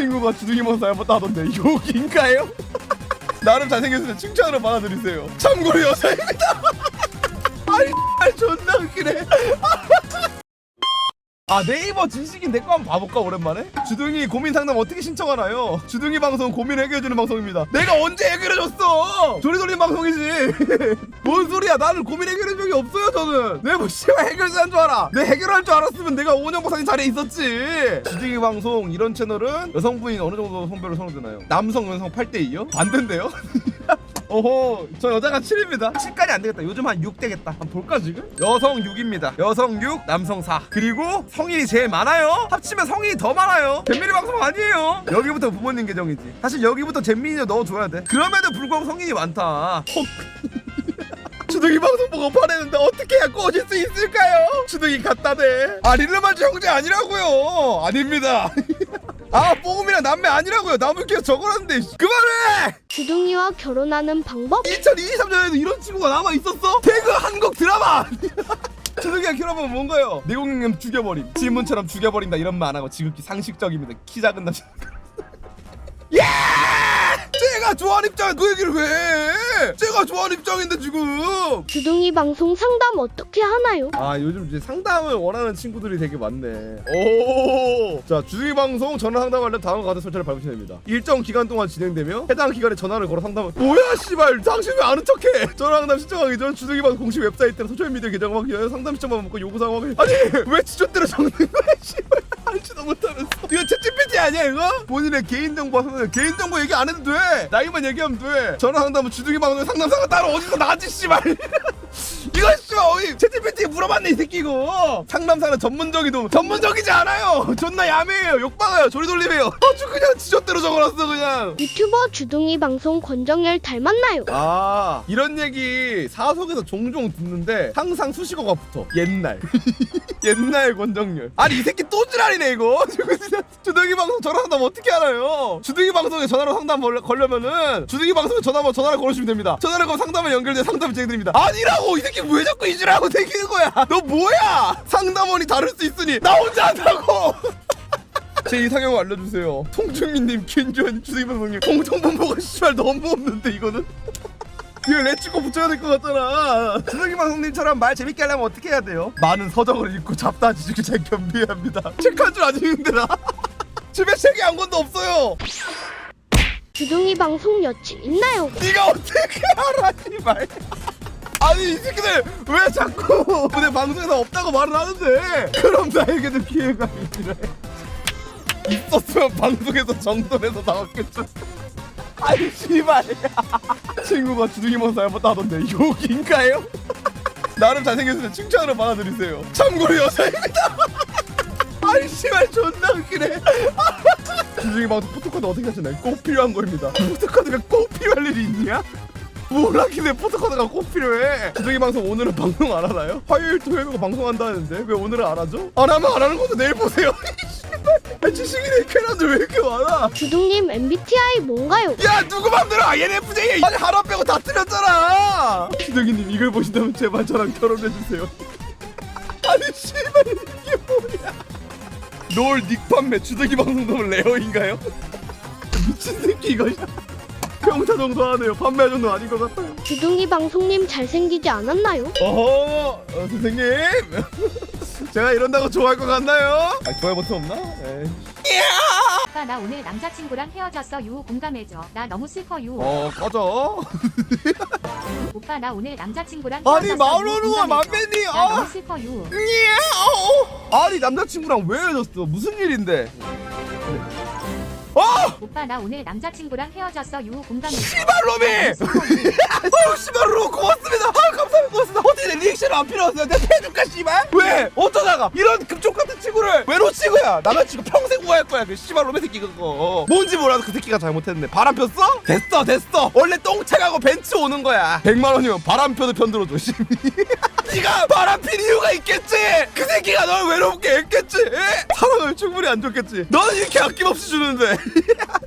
친구가 주둥이 먼 잘못 하던데. 욕인가요? 나름 잘생겼을 때 칭찬으로 받아들이세요. 참고로 여자입니다. 아이 아, 존나 아 네이버 진식인 내거 한번 봐볼까 오랜만에? 주둥이 고민 상담 어떻게 신청하나요? 주둥이 방송 고민 해결해주는 방송입니다 내가 언제 해결해줬어 조리돌림 방송이지 뭔 소리야 나는 고민 해결한 적이 없어요 저는 내가 뭐 씨발 해결사인 줄 알아 내 해결할 줄 알았으면 내가 오은영 박사님 자리에 있었지 주둥이 방송 이런 채널은 여성분이 어느 정도 성별로 선호되나요? 남성 여성 8대2요? 반대인데요? 오호 저 여자가 7입니다 7까지 안 되겠다 요즘 한 6 되겠다 한번 볼까 지금? 여성 6입니다 여성 6 남성 4 그리고 성인이 제일 많아요 합치면 성인이 더 많아요 잼민이 방송 아니에요 여기부터 부모님 계정이지 사실 여기부터 잼민이 넣어줘야 돼 그럼에도 불구하고 성인이 많다 헉. 주둥이 방송 보고 화내는데 어떻게 해야 꺼질 수 있을까요? 주둥이 갖다 대. 아 릴르만주 형제 아니라고요. 아닙니다. 아 뽀금이랑 남매 아니라고요. 나무께서 적어놨는데 씨. 그만해. 주둥이와 결혼하는 방법? 2023년에도 이런 친구가 남아 있었어? 태그 한국 드라마. 주둥이가 결혼하면 뭔가요? 내공님 죽여버림. 질문처럼 죽여버린다 이런 말 안 하고 지극히 상식적입니다. 키 작은 남자. 야! 제가 좋아하는 입장에 그 얘기를 왜 해? 제가 좋아하는 입장인데 지금. 주둥이 방송 상담 어떻게 하나요? 아 요즘 이제 상담을 원하는 친구들이 되게 많네 오! 자 주둥이 방송 전화 상담하려면 다음과 같은 설정을 밟으시면 됩니다 일정 기간 동안 진행되며 해당 기간에 전화를 걸어 상담을 뭐야 씨발 당신 왜 아는 척해 전화 상담 신청하기 전 주둥이 방송 공식 웹사이트나 소셜미디어 계정 확인 상담 신청만 먹고 요구 사항 확인 아니 왜 지존대로 적는 거야 씨발 알지도 못하면서. 이거 챗GPT 아니야 이거? 본인의 개인 정보 하면 개인 정보 얘기 안 해도 돼. 나이만 얘기하면 돼. 전화 상담은 주둥이 방송 상담사가 따로 어디서 나지 씨발. 이거 씨발 어이 채팅PT에 물어봤네 이 새끼 이거. 상담사는 전문적이도 전문적이지 않아요. 존나 야매해요. 욕박아요. 조리돌림해요. 아주 그냥 지저대로 적어놨어 그냥. 유튜버 주둥이 방송 권정열 닮았나요? 아 이런 얘기 사석에서 종종 듣는데 항상 수식어가 붙어. 옛날. 옛날 권정열. 아니 이 새끼 또 지랄이네 이거. 지금 진짜 주둥이 방송 전화 상담 어떻게 알아요? 주둥이 방송에 전화로 상담 걸려- 걸려면은 주둥이 방송에 전화만 전화를 걸어주시면 됩니다. 전화를 걸면 상담에 연결돼 상담을 진행드립니다. 아니라고! 이 새끼 왜 자꾸 이 지랄하고 대기는 거야 너 뭐야 상담원이 다를 수 있으니 나 혼자 한다고 제 이상형 알려주세요 송중민님 김주현 주둥이 방송님 공정본보가 씨발 너무 없는데 이거는 뒤에 레츠고 붙여야 될 것 같잖아. 주둥이 방송님처럼 말 재밌게 하려면 어떻게 해야 돼요? 많은 서적을 읽고 잡다 지지고 잘 겸비합니다. 책한 줄안 읽는데 나. 집에 책이 한 권도 없어요. 주둥이 방송 여친 있나요? 네가 어떻게 알아, 씨발. 아니 이 새끼들 왜 자꾸 내 방송에서 없다고 말을 하는데? 그럼 나에게도 기회가 있으래 있었으면 방송에서 정돈해서 나왔겠죠. 아이 씨발. 친구가 주둥이 먼 잘못 하던데 욕인가요? 나름 잘생겼을 때 칭찬으로 받아들이세요. 참고로 여자입니다. 아이 씨발 존나 웃기네. 주둥이 방송 포토카드 어떻게 하시나요? 꼭 필요한 거입니다. 포토카드가 꼭 필요할 일이 있냐? 뭘 하길래 포토카드가 꼭 필요해. 주둥이 방송 오늘은 방송 안 하나요? 화요일 토요일고 방송한다는데 왜 오늘은 안 하죠? 안 하면 안 하는 것도 내일 보세요. 지식인의 캐나들 왜 이렇게 많아? 주둥님 MBTI 뭔가요? 야 누구 맘대로 INFJ 아니 하나 빼고 다 틀렸잖아. 주둥이님 이걸 보신다면 제발 저랑 결혼해주세요. 아니 씨발 이게 뭐야. 롤 닉판매 주둥이 방송도 레어인가요? 미친 새끼 이거 평타 정도 하네요. 판매 정도 아닌 것 같아요. 주둥이 방송님 잘생기지 않았나요? 어허 어, 선생님. 제가 이런다고 좋아할 것 같나요? 아 좋아요 버튼 없나? 에이. 오빠 나 오늘 남자친구랑 헤어졌어. 유 공감해줘. 나 너무 슬퍼 유어 꺼져. 오빠 나 오늘 남자친구랑 아니, 헤어졌어. 유 마루루와 공감해줘. 나 아. 너무 슬퍼 유 아니 남자친구랑 왜 헤어졌어? 무슨 일인데 어! 오빠 나 오늘 남자친구랑 헤어졌어. 유 공감해줘 씨발 놈이! 나 너무 슬퍼, 유. 어우 씨발 로 고맙습니다. 아 감사합니다. 고맙습니다. 어떻게 내 리액션 안 필요하세요? 내가 해줄까 씨발? 왜? 어쩌다가? 이런 급족 같은 친구를 왜 놓친 거야. 남자 친구 평생 구할 거야 그 씨발 놈의 새끼 그거. 뭔지 몰라도 그 새끼가 잘못했네 바람 폈어? 됐어 됐어. 원래 똥차가고 벤츠 오는 거야. 100만 원이면 바람 펴도 편들어줘 씨 네가 바람 필 이유가 있겠지? 그 새끼가 널 외롭게 했겠지? 사랑을 충분히 안 줬겠지. 너는 이렇게 아낌없이 주는데